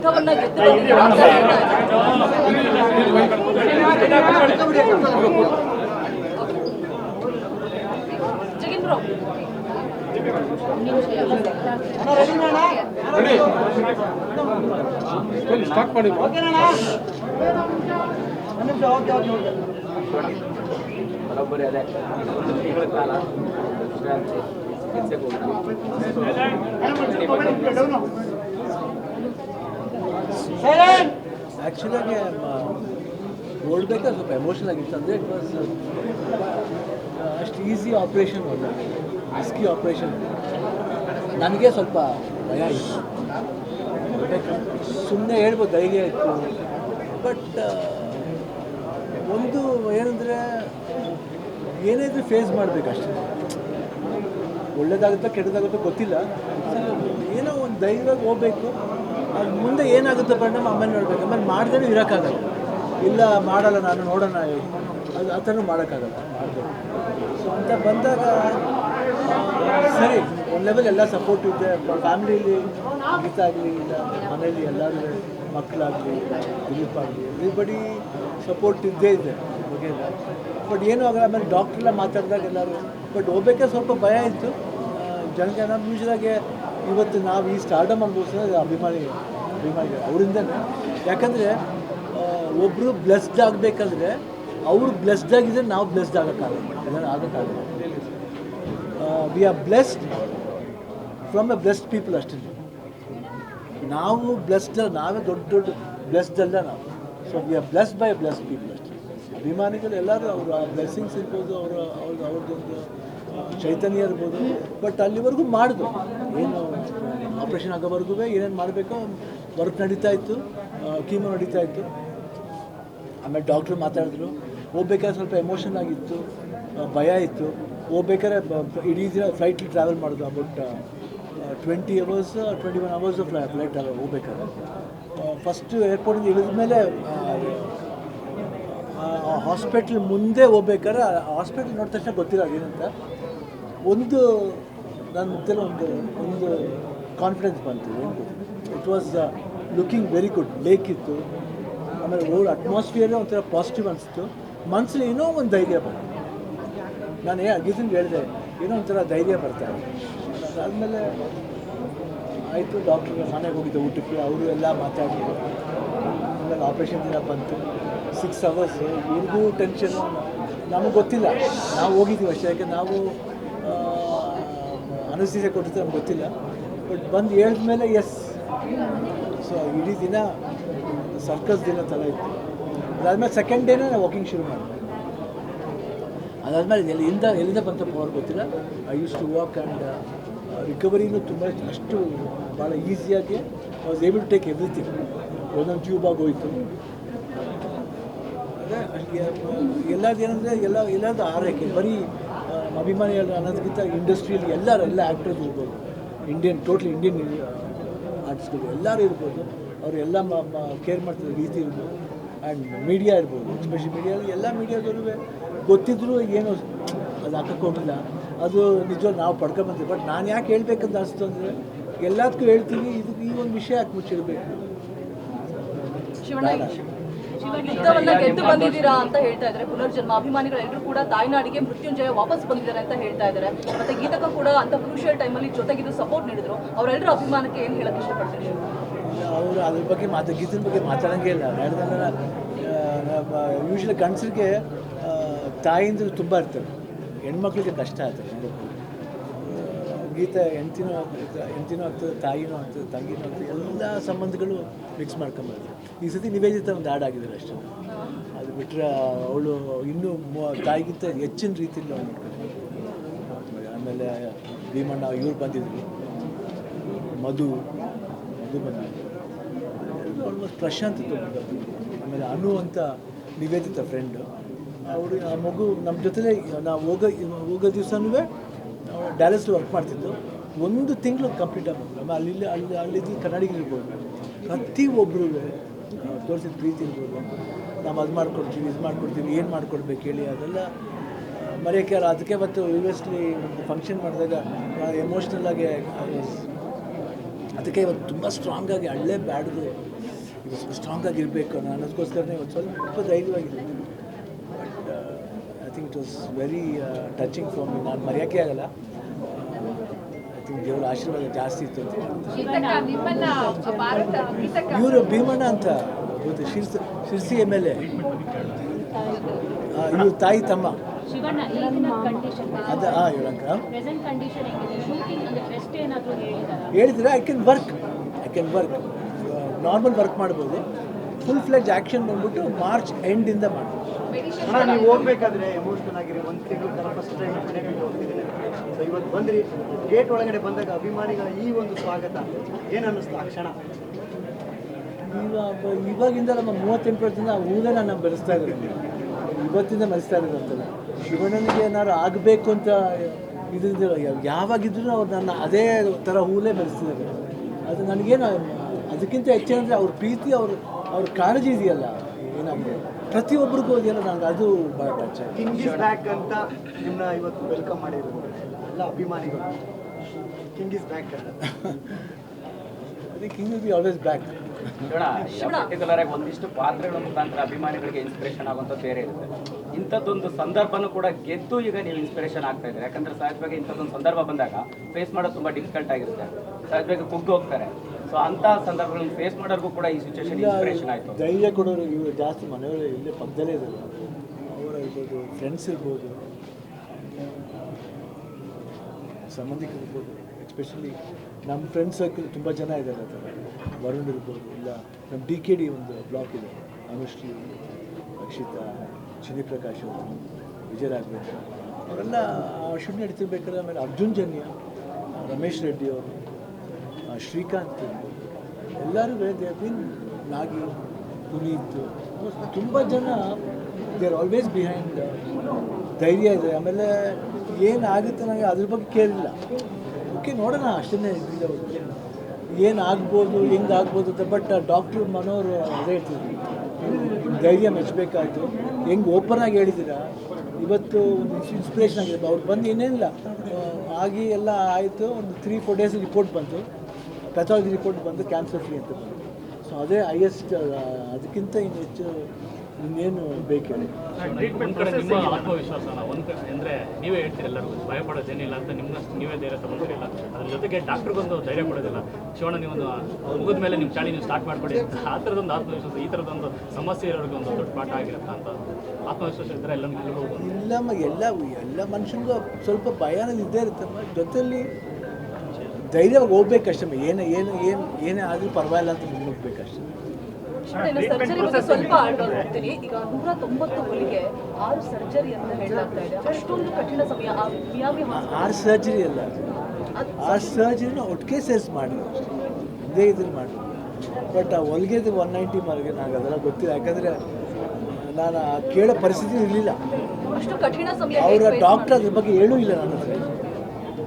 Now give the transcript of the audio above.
ಯುದ್ಧವನ್ನ ಗೆದ್ದು ಬಂದಿದ್ದೀರಾ ಅಂತ ಹೇಳ್ತಾ ಇದ್ದಾರೆ. ಜಗಿನ್ ಬ್ರೋ ಸ್ಟಾರ್ಟ್ ಮಾಡಿ ಬರೋಬ್ಬರಿ ಅದೇ ಒಂದು ತಿಂಗಳ ಕಾಲ ವಿಶ್ರಾಂತಿ ಕೆಲ್ಸಕ್ಕೆ ಹೋಗ್ತೀವಿ ಆ್ಯಕ್ಚುಲಾಗಿ ನೋಡಬೇಕಾದ್ರೆ ಸ್ವಲ್ಪ ಎಮೋಷನಲ್ ಆಗಿತ್ತು. ಅಂದರೆ ಇಟ್ ವಾಸ್ ಅಷ್ಟು ಈಸಿ ಆಪ್ರೇಷನ್ ಅಲ್ಲ. ರಿಸ್ಕಿ ಆಪ್ರೇಷನ್ ನನಗೆ ಸ್ವಲ್ಪ ಭಯ ಇತ್ತು. ಸುಮ್ಮನೆ ಹೇಳ್ಬೋದು, ಧೈರ್ಯ ಇತ್ತು. ಬಟ್ ಒಂದು ಏನಂದರೆ, ಏನಾದರೂ ಫೇಸ್ ಮಾಡಬೇಕಷ್ಟೇ. ಒಳ್ಳೇದಾಗುತ್ತೋ ಕೆಟ್ಟದಾಗುತ್ತೋ ಗೊತ್ತಿಲ್ಲ. ಏನೋ ಒಂದು ಧೈರ್ಯವಾಗಿ ಹೋಗ್ಬೇಕು. ಮುಂದೆ ಏನಾಗುತ್ತೆ ಪರಿಣಾಮ ಆಮೇಲೆ ನೋಡ್ಬೇಕು. ಆಮೇಲೆ ಮಾಡ್ದೇ ಇರೋಕ್ಕಾಗಲ್ಲ. ಇಲ್ಲ, ಮಾಡಲ್ಲ, ನಾನು ನೋಡೋಣ ಅದು ಆ ಥರ ಮಾಡೋಕ್ಕಾಗಲ್ಲ. ಸೊ ಅಂತ ಬಂದಾಗ, ಸರಿ, ಒಂದು ಲೆವೆಲ್ ಎಲ್ಲ ಸಪೋರ್ಟ್ ಇದೆ ಫ್ಯಾಮಿಲಿಯಲ್ಲಿ ಗೀತ ಆಗಲಿ ಇಲ್ಲ, ಮನೇಲಿ ಎಲ್ಲರೂ ಮಕ್ಕಳಾಗಲಿ ದಿಲೀಪ್ ಆಗಲಿ ಎವ್ರಿಬಡಿ ಸಪೋರ್ಟ್ ಇದ್ದೇ ಇದೆ. ಬಗ್ಗೆ ಬಟ್ ಏನೂ ಆಗಲ್ಲ, ಆಮೇಲೆ ಡಾಕ್ಟ್ರೆಲ್ಲ ಮಾತಾಡಿದಾಗ ಎಲ್ಲರೂ ಬಟ್ ಹೋಗ್ಬೇಕಾದ್ರೆ ಸ್ವಲ್ಪ ಭಯ ಇತ್ತು. ಜನ ಜನಕ್ಕೆ ನಾವು ಯೂಶ್ವಲಾಗಿ ಇವತ್ತು ನಾವು ಈ ಸ್ಟಾರ್ಡಮ್ ಅನುಭವಿಸೋದು ಅಭಿಮಾನಿ ಅಭಿಮಾನಿ ಅವರಿಂದನೇ. ಯಾಕಂದರೆ ಒಬ್ಬರು ಬ್ಲೆಸ್ಡ್ ಆಗಬೇಕಂದ್ರೆ ಅವರು ಬ್ಲೆಸ್ಡ್ ಆಗಿದ್ರೆ ನಾವು ಬ್ಲೆಸ್ಡ್ ಆಗೋಕ್ಕಾಗಲ್ಲ. ಎಲ್ಲರೂ ಆಗೋಕ್ಕಾಗಲ್ಲ. We are blessed from a blessed people ಅಷ್ಟೇ. ನಾವು ಬ್ಲೆಸ್ಡ್ ನಾವೇ ದೊಡ್ಡ ದೊಡ್ಡ ಬ್ಲೆಸ್ಡ್ ಅಲ್ಲ ನಾವು. So we are blessed by blessed people ಅಭಿಮಾನಿಗಳು ಎಲ್ಲರೂ ಅವರು ಆ ಬ್ಲೆಸ್ಸಿಂಗ್ಸ್ ಇರ್ಬೋದು, ಅವರ ಅವ್ರದ್ದು ಅವ್ರದ್ದೊಂದು ಚೈತನ್ಯ ಇರ್ಬೋದು. ಬಟ್ ಅಲ್ಲಿವರೆಗೂ ಮಾಡಿದ್ರು. ಏನು ಆಪ್ರೇಷನ್ ಆಗೋವರೆಗೂ ಏನೇನು ಮಾಡಬೇಕೋ ವರ್ಕ್ ನಡೀತಾ ಇತ್ತು ಕೀಮೋ ನಡೀತಾ ಇತ್ತು. ಆಮೇಲೆ ಡಾಕ್ಟ್ರು ಮಾತಾಡಿದ್ರು. ಹೋಗ್ಬೇಕಾದ್ರೆ ಸ್ವಲ್ಪ ಎಮೋಷನ್ ಆಗಿತ್ತು ಭಯ ಇತ್ತು. ಹೋಗ್ಬೇಕಾದ್ರೆ ಇಡೀ ದಿನ ಫ್ಲೈಟ್ಲಿ ಟ್ರಾವೆಲ್ ಮಾಡೋದು about twenty hours twenty one hours fly flight travel ಹೋಗ್ಬೇಕಾದ್ರೆ. ಫಸ್ಟ್ ಏರ್ಪೋರ್ಟಿಂದ ಇಳಿದ ಮೇಲೆ ಹಾಸ್ಪಿಟ್ಲ್ ಮುಂದೆ ಹೋಗ್ಬೇಕಾದ್ರೆ ಹಾಸ್ಪಿಟ್ಲ್ ನೋಡಿದ ತಕ್ಷಣ ಗೊತ್ತಿಲ್ಲ ಏನಂತ? ಒಂದು ನನ್ನ ಮುಖದಲ್ಲಿ ಒಂದು ಒಂದು ಕಾನ್ಫಿಡೆನ್ಸ್ ಬಂತು it was looking very good lake ಇತ್ತು. ಆಮೇಲೆ ಓಲ್ಡ್ ಅಟ್ಮಾಸ್ಫಿಯರ್ ಒಂಥರ ಪಾಸಿಟಿವ್ ಅನಿಸ್ತು. ಮನಸ್ಸಲ್ಲಿ ಏನೋ ಒಂದು ಧೈರ್ಯ ಬಂತು. ನಾನು ಏ ಅಗಿದ್ದು ಹೇಳಿದೆ, ಏನೋ ಒಂಥರ ಧೈರ್ಯ ಬರ್ತಾ ಅದಾದಮೇಲೆ ಆಯಿತು ಡಾಕ್ಟ್ರ್ ಮನೆಗೆ ಹೋಗಿದ್ದೆ ಊಟಕ್ಕೆ, ಅವರು ಎಲ್ಲ ಮಾತಾಡಿದ್ರು. ಆಮೇಲೆ ಆಪ್ರೇಷನ್ ದಿನ ಬಂತು. ಸಿಕ್ಸ್ ಅವರ್ಸ್ ಇವ್ರಿಗೂ ಟೆನ್ಷನು ನಮಗೆ ಗೊತ್ತಿಲ್ಲ. ನಾವು ಹೋಗಿದ್ದೀವಿ ಅಷ್ಟೇ. ಯಾಕೆ ನಾವು ಅನಸ್ತೀಸೆ ಕೊಟ್ಟಿದ್ದು ನಮ್ಗೆ ಗೊತ್ತಿಲ್ಲ. ಬಟ್ ಬಂದು ಹೇಳಿದ್ಮೇಲೆ ಎಸ್ ಸೊ ಇಡೀ ದಿನ ಸರ್ಕಸ್ ದಿನ ಥರ ಇತ್ತು. ಅದಾದಮೇಲೆ ಸೆಕೆಂಡ್ ಡೇನೇ ನಾವು ವಾಕಿಂಗ್ ಶುರು ಮಾಡಿದೆ ಅದಾದಮೇಲೆ ಎಲ್ಲಿಂದ ಎಲ್ಲಿಂದ ಬಂತ ಪವರ್ ಗೊತ್ತಿಲ್ಲ. I use to walk and ರಿಕವರಿನೂ ತುಂಬ ಅಷ್ಟು ಭಾಳ ಈಸಿಯಾಗಿ was able to take everything ಒಂದೊಂದು ಟ್ಯೂಬ್ ಆಗೋಯ್ತು ಅದೇ ಎಲ್ಲದು ಏನಂದರೆ ಎಲ್ಲ ಎಲ್ಲರದ್ದು ಆರೈಕೆ. ಬರೀ ಅಭಿಮಾನಿಗಳು ಅನ್ನೋದಕ್ಕಿಂತ ಇಂಡಸ್ಟ್ರಿಯಲ್ಲಿ ಎಲ್ಲರೂ ಎಲ್ಲ ಆ್ಯಕ್ಟರ್ಸ್ ಇರ್ಬೋದು. ಇಂಡಿಯನ್ ಟೋಟಲ್ ಇಂಡಿಯನ್ ಆರ್ಟಿಸ್ಟ್ಗಳು ಎಲ್ಲರೂ ಇರ್ಬೋದು. ಅವರು ಎಲ್ಲ ಕೇರ್ ಮಾಡ್ತಿರೋ ರೀತಿ ಇರ್ಬೋದು. ಆ್ಯಂಡ್ ಮೀಡಿಯಾ ಇರ್ಬೋದು. ಎಸ್ಪೆಷಲಿ ಮೀಡಿಯಾದಲ್ಲಿ ಎಲ್ಲ ಮೀಡಿಯಾದವರು ಗೊತ್ತಿದ್ರು ಏನು ಅದು ಹಾಕೋಕ್ಕೋಗಿಲ್ಲ ಅದು ನಿಜ ನಾವು ಪಡ್ಕೊಂಬಂತೀವಿ ಬಟ್ ನಾನು ಯಾಕೆ ಹೇಳ್ಬೇಕಂತ ಅನಿಸ್ತು ಅಂದರೆ ಎಲ್ಲದಕ್ಕೂ ಹೇಳ್ತೀವಿ ಇದು ಈ ಒಂದು ವಿಷಯ ಯಾಕೆ ಮುಚ್ಚಿಡಬೇಕು? ಶಿವಣ್ಣ. ಯುದ್ಧವನ್ನ ಗೆದ್ದು ಬಂದಿದ್ದೀರಾ ಅಂತ ಹೇಳ್ತಾ ಇದ್ದಾರೆ. ಪುನರ್ಜನ್ಮ ಅಭಿಮಾನಿಗಳು ಎಲ್ಲರೂ ಕೂಡ ತಾಯ್ನಾಡಿಗೆ ಮೃತ್ಯುಂಜಯ ವಾಪಸ್ ಬಂದಿದ್ದಾರೆ ಅಂತ ಹೇಳ್ತಾ ಇದ್ದಾರೆ. ಮತ್ತೆ ಗೀತಕ್ಕ ಕೂಡ ಅಂತ ಕ್ರೂಷಿಯಲ್ ಟೈಮಲ್ಲಿ ಜೊತೆಗಿದ್ದು ಸಪೋರ್ಟ್ ನೀಡಿದ್ರು. ಅವರೆಲ್ಲರ ಅಭಿಮಾನಕ್ಕೆ ಏನು ಹೇಳಕ್ ಇಷ್ಟಪಡ್ತೀರಿ? ಅವರು ಅದ್ರ ಬಗ್ಗೆ ಮಾತು ಗೀತದ ಬಗ್ಗೆ ಮಾತಾಡೋಂಗೇ ಇಲ್ಲ. ಯಾಕಂದ್ರೆ ಯೂಶ್ವಲಿ ಗಂಡಸರಿಗೆ ತಾಯಿಂದರು ತುಂಬ ಇರ್ತವೆ ಹೆಣ್ಮಕ್ಳಿಗೆ ಕಷ್ಟ ಆಗ್ತದೆ ಗೀತ ಹೆಂಡತಿನೂ ಆಗ್ತದೆ, ಹೆಂಡ್ತಿನೂ ಆಗ್ತದೆ, ತಾಯಿನೂ ಆಗ್ತದೆ, ತಂಗಿನೂ ಆಗ್ತದೆ, ಎಲ್ಲ ಸಂಬಂಧಗಳು ಮಿಕ್ಸ್ ಮಾಡ್ಕೊಂಬರ್ತದೆ ಈ ಸತಿ ನಿವೇದಿತ ಒಂದು ಆ್ಯಡ್ ಆಗಿದ್ದಾರೆ ಅಷ್ಟೇ. ಅದು ಬಿಟ್ಟರೆ ಅವಳು ಇನ್ನೂ ತಾಯಿಗಿಂತ ಹೆಚ್ಚಿನ ರೀತಿಯಲ್ಲಿ ಅವ್ಳು ನೋಡ್ಕೊಂಡು ಆಮೇಲೆ, ಭೀಮಣ್ಣ, ಇವ್ರು ಬಂದಿದ್ರು. ಮಧು ಮಧು ಬಂದಿದ್ರು. ಆಲ್ಮೋಸ್ಟ್ ಪ್ರಶಾಂತ್ ಆಮೇಲೆ ಅನು ಅಂತ ನಿವೇದಿತ ಫ್ರೆಂಡು ಅವಳು, ಆ ಮಗು ನಮ್ಮ ಜೊತೆಲೇ ನಾವು ಹೋಗೋ ಹೋಗೋ ದಿವಸನೂ ಡ್ಯಾಲಸ್ ವರ್ಕ್ ಮಾಡ್ತಿದ್ದು. ಒಂದು ತಿಂಗಳು ಕಂಪ್ಲೀಟ್ ಆಗಿ ಆಮೇಲೆ ಅಲ್ಲಿ ಅಲ್ಲಿ ಅಲ್ಲಿದ್ದು ಕನ್ನಡಿಗರು ಪ್ರತಿ ಒಬ್ಬರು ತೋರಿಸಿದ ಪ್ರೀತಿ ಇರ್ಬೋದು. ನಾವು ಅದು ಮಾಡ್ಕೊಡ್ತೀವಿ, ಇದು ಮಾಡ್ಕೊಡ್ತೀವಿ, ಏನು ಮಾಡ್ಕೊಡ್ಬೇಕು ಹೇಳಿ ಅದೆಲ್ಲ ಮರೆಯೋಕ್ಕೆ ಅದಕ್ಕೆ ಮತ್ತು ಯೂನಿವರ್ಸಿಟಿ ಫಂಕ್ಷನ್ ಮಾಡಿದಾಗ ಎಮೋಷ್ನಲ್ ಆಗಿ ಅದಕ್ಕೆ ಇವತ್ತು ತುಂಬ ಸ್ಟ್ರಾಂಗಾಗಿ ಹಳ್ಳೆ ಬ್ಯಾಡ್ದು. ಇವತ್ತು ಸ್ಟ್ರಾಂಗ್ ಆಗಿರಬೇಕು ಅನ್ನೋ ಅನ್ನೋದಕ್ಕೋಸ್ಕರನೇ ಇವತ್ತು ಸ್ವಲ್ಪ ಧೈರ್ಯವಾಗಿದೆ but I think it was very touching for me ನಾನು ಮರೆಯೋಕ್ಕೆ ಆಗಲ್ಲ. ಥಿಂಕ್ ದೇವರ ಆಶೀರ್ವಾದ ಜಾಸ್ತಿ ಇತ್ತು ಅಂತ ಇವರು ಭೀಮಣ್ಣ ಅಂತ ಗೊತ್ತು Sirsi Sirsi M L A ಇವ್ರ ತಾಯಿ ತಮ್ಮ. ಅದ ಹಾಂ ಹೇಳಂಕ ಹೇಳಿದ್ರೆ I can work I can work normal work ಮಾಡ್ಬೋದು. ಫುಲ್ ಫ್ಲೆಜ್ ಆ್ಯಕ್ಷನ್ ಬಂದ್ಬಿಟ್ಟು ಮಾರ್ಚ್ ಎಂಡಿಂದ ಮಾಡ್ಬೋದು. ಅಣ್ಣ, ನೀವು ಹೋಗ್ಬೇಕಾದ್ರೆ ಎಮೋಷನಲ್ ಆಗಿರಿ. ಒಂದು ತಿಂಗಳು ತರ ಫಸ್ಟ್ ಟೈಮ್ ಮನೆ ಬಿಟ್ಟು ಹೋಗ್ತಿದ್ದೀನಿ. ಸೊ ಇವತ್ತು ಬಂದ್ರಿ. ಗೇಟ್ ಒಳಗಡೆ ಬಂದಾಗ ಅಭಿಮಾನಿಗಳ ಈ ಒಂದು ಸ್ವಾಗತ. ಏನನ್ನಿಸ್ತು ಆ ಕ್ಷಣ? ಇವಾಗ ಇವಾಗಿಂದ ನಮ್ಮ ಮೂವತ್ತೆಂಟು ವರ್ಷದಿಂದ ಊರೇ ನಾನು ಬೆಳೆಸ್ತಾ ಇದ್ದೀನಿ ಇವತ್ತಿಂದ ಬೆಳೆಸ್ತಾ ಅಂತಲ್ಲ ಶಿವಣ್ಣನಿಗೆ ಏನಾದ್ರು ಆಗಬೇಕು ಅಂತ ಇದರಿಂದ ಯಾವಾಗಿದ್ರೂ ಅವ್ರು ನನ್ನ ಅದೇ ಥರ ಹೂಲೇ ಬೆಳೆಸ್ತಿದ್ದಾರೆ ಅದು ನನಗೇನು, ಅದಕ್ಕಿಂತ ಹೆಚ್ಚೇನಂದರೆ ಅವ್ರ ಪ್ರೀತಿ, ಅವ್ರ ಅವ್ರ ಕಾಳಜಿ ಇದೆಯಲ್ಲ. ಏನಾಗಿದೆ ಪ್ರತಿಯೊಬ್ಬರಿಗೂ ಅದೇನೋ ನನಗೆ ಅದು ಭಾಳ ಟಚ್ ಆಯ್ತು ಕಿಂಗ್ ಇಸ್ ಬ್ಯಾಕ್ ಅಂತ ನಿಮ್ಮನ್ನ ಇವತ್ತು ವೆಲ್ಕಮ್ ಮಾಡಿರೋದು. ಎಲ್ಲ ಅಭಿಮಾನಿಗಳು. ಕಿಂಗ್ ಇಸ್ ಬ್ಯಾಕ್ ಅಂತ. ಅದೇ king is be always back particular ಆಗಿ ಒಂದಿಷ್ಟು ಪಾತ್ರಗಳ ಮುಖಾಂತರ ಅಭಿಮಾನಿಗಳಿಗೆ ಇನ್ಸ್ಪಿರೇಷನ್ ಆಗುವಂಥದ್ದು ಬೇರೆ ಇರುತ್ತೆ. ಇಂಥದ್ದೊಂದು ಸಂದರ್ಭನೂ ಕೂಡ ಗೆದ್ದು ಈಗ ನೀವು ಇನ್ಸ್ಪಿರೇಷನ್ ಆಗ್ತಾ ಇದ್ದಾರೆ? ಯಾಕಂದ್ರೆ ಸಹಜವಾಗಿ ಇಂಥದ್ದೊಂದು ಸಂದರ್ಭ ಬಂದಾಗ ಫೇಸ್ ಮಾಡೋದು ತುಂಬಾ ಡಿಫಿಕಲ್ಟ್ ಆಗಿರುತ್ತೆ. ಸಹಜವಾಗಿ ಕುಗ್ಗು ಹೋಗ್ತಾರೆ. ಸೊ ಅಂತ ಸಂದರ್ಭಗಳನ್ನು ಫೇಸ್ ಮಾಡೋರ್ಗೂ ಕೂಡ ಈ ಸಿಚುವೇಶನ್ ಇನ್ಸ್ಪಿರೇಷನ್ ಆಯ್ತು. ಧೈರ್ಯ ಕೊಡೋರು ಇವರು ಜಾಸ್ತಿ ಮನೆಯವರು ಇಲ್ಲೇ ಪಕ್ಕದಲ್ಲೇ ಇದ್ದಾರೆ. ಅವರ ಇರ್ಬೋದು ಫ್ರೆಂಡ್ಸ್ ಇರ್ಬೋದು ಸಂಬಂಧಿಕರು ಇರ್ಬೋದು ಎಸ್ಪೆಷಲಿ ನಮ್ಮ ಫ್ರೆಂಡ್ ಸರ್ಕಲ್ ತುಂಬ ಜನ ಇದ್ದಾರೆ ಆ ಥರ. ವರುಣ್ ಇರ್ಬೋದು ಇಲ್ಲ ನಮ್ಮ ಡಿ ಕೆ ಡಿ ಒಂದು ಬ್ಲಾಕ್ ಇದೆ. ಅನುಶ್ರೀ ಅಕ್ಷಿತಾ ಚಿನಿ ಪ್ರಕಾಶ್ ಅವರು ವಿಜಯ ರಾಘವೇಂದ್ರ ಅವರೆಲ್ಲ ಶೂನ್ಯ ನಡೀತಿರ್ಬೇಕಾದ್ರೆ ಆಮೇಲೆ ಅರ್ಜುನ್ ಜನ್ಯ ರಮೇಶ್ ರೆಡ್ಡಿ ಅವರು. ಆ, ಶ್ರೀಕಾಂತ್ ಎಲ್ಲರೂ ದೇ ಬಿನ್ ನಾಗಿ, ಪುನೀತ್, ತುಂಬ ಜನ ದೇ ಆರ್ ಆಲ್ವೇಸ್ ಬಿಹೈಂಡ್ ಧೈರ್ಯ ಇದೆ. ಆಮೇಲೆ ಏನಾಗುತ್ತೆ ನನಗೆ ಅದ್ರ ಬಗ್ಗೆ ಕೇಳಿಲ್ಲ. ಓಕೆ ನೋಡೋಣ ಅಷ್ಟೇ ಇದ್ದಿಲ್ಲ ಏನು ಆಗ್ಬೋದು, ಹೆಂಗೆ ಆಗ್ಬೋದು ಅಂತ ಬಟ್ ಡಾಕ್ಟ್ರು ಮನೋರು ಅದೇ ಹೇಳ್ತಿದ್ರು. ಧೈರ್ಯ ಮೆಚ್ಚಬೇಕಾಯ್ತು. ಹೆಂಗೆ ಓಪನ್ ಆಗಿ ಹೇಳಿದ್ದೀರಾ? ಇವತ್ತು ಒಂದು ಇನ್ಸ್ಪಿರೇಷನ್ ಆಗಿದೆ. ಅವ್ರು ಬಂದು ಇನ್ನೇನಿಲ್ಲ. ಆಗಿ ಎಲ್ಲ ಆಯಿತು. ಒಂದು ತ್ರೀ ಫೋರ್ ಡೇಸ್ ರಿಪೋರ್ಟ್ ಬಂತು. ಪೆಥಾಲಜಿ ರಿಪೋರ್ಟ್ ಬಂದು ಕ್ಯಾನ್ಸರ್ ಫ್ರೀ ಅಂತ ಬಂತು. ಸೊ ಅದೇ ಹೈಯೆಸ್ಟ್ ಅದಕ್ಕಿಂತ ಇನ್ನು ಹೆಚ್ಚು ಇನ್ನೇನು ಬೇಕು ಹೇಳಿ ಒಂದ್ ಕಡೆ ನಿಮ್ಮ ಆತ್ಮವಿಶ್ವಾಸನ ಒಂದು ಕಡೆ ಅಂದ್ರೆ ನೀವೇ ಹೇಳ್ತೀರಿ ಎಲ್ಲರಿಗೂ ಭಯಪಡೋದೇನಿಲ್ಲ ಅಂತ ನಿಮ್ಮನ್ನ ನೀವೇ ಧೈರ್ಯ ಇಲ್ಲ ಅದ್ರ ಜೊತೆಗೆ ಡಾಕ್ಟ್ರಿಗೊಂದು ಧೈರ್ಯ ಕೊಡೋದಿಲ್ಲ. ಶಿವಣ್ಣ ನೀವೊಂದು ಮುಗಿದ ಮೇಲೆ ನಿಮ್ಮ ಚಾಳಿ ನೀವು ಸ್ಟಾರ್ಟ್ ಮಾಡ್ಕೊಡಿ ಆ ಥರದೊಂದು ಆತ್ಮವಿಶ್ವಾಸ ಈ ಥರದೊಂದು ಸಮಸ್ಯೆ ಇರೋರಿಗೆ ಒಂದು ದೊಡ್ಡ ಪಾಠ ಆಗಿರುತ್ತೆ ಅಂತ. ಆತ್ಮವಿಶ್ವಾಸ ಇದ್ದರೆ ಎಲ್ಲ ಇಲ್ಲಮ್ಮ ಎಲ್ಲ ಎಲ್ಲ ಮನುಷ್ಯನಿಗೂ ಸ್ವಲ್ಪ ಭಯ ಅನ್ನೋದು ಇದ್ದೇ ಇರುತ್ತಮ್ಮ ಜೊತೆಯಲ್ಲಿ ಧೈರ್ಯವಾಗಿ ಹೋಗ್ಬೇಕಷ್ಟೇ ಏನು ಏನು ಏನು ಏನೇ ಆದರೂ ಪರವಾಗಿಲ್ಲ ಅಂತ ಮುನ್ನುಗ್ಬೇಕಷ್ಟೇ ಅಷ್ಟೇ ಸರ್ಜರಿ ಬಗ್ಗೆ ಸ್ವಲ್ಪ ಆಳ್ವಾಗಿ ಹೋಗ್ತೀನಿ. ಈಗ ನೂರ ತೊಂಬತ್ತು ಹುಲಿಗೆ ಆರು ಸರ್ಜರಿ ಅಂತ ಹೇಳಲಾಗ್ತಾ ಇದೆ. ಅಷ್ಟೊಂದು ಕಠಿಣ ಸಮಯ ಆ ಮಿಯಾವಿ ಆರು ಸರ್ಜರಿ ಅಲ್ಲ ಅದು. ಅದು ಆ ಸರ್ಜರಿನ ಒಟ್ಟಿಗೆ ಸೇರ್ಸ್ ಮಾಡಿದ್ರು ಇದೇ ಇದ್ರಲ್ಲಿ ಮಾಡಿದ್ರು. ಬಟ್ ಆ ಹೊಲಿಗೆದು ಒನ್ ನೈಂಟಿ ಮಾರ್ಗೆ ನನಗೆ ಅದೆಲ್ಲ ಗೊತ್ತಿಲ್ಲ. ಯಾಕಂದರೆ ನಾನು ಆ ಕೇಳೋ ಪರಿಸ್ಥಿತಿ ಇರಲಿಲ್ಲ. ಅಷ್ಟು ಕಠಿಣ ಸಮಯ ಅವರ ಡಾಕ್ಟರ್ ಅದ್ರ ಬಗ್ಗೆ ಹೇಳೂ ಇಲ್ಲ ನನ್ನ ಹತ್ರ.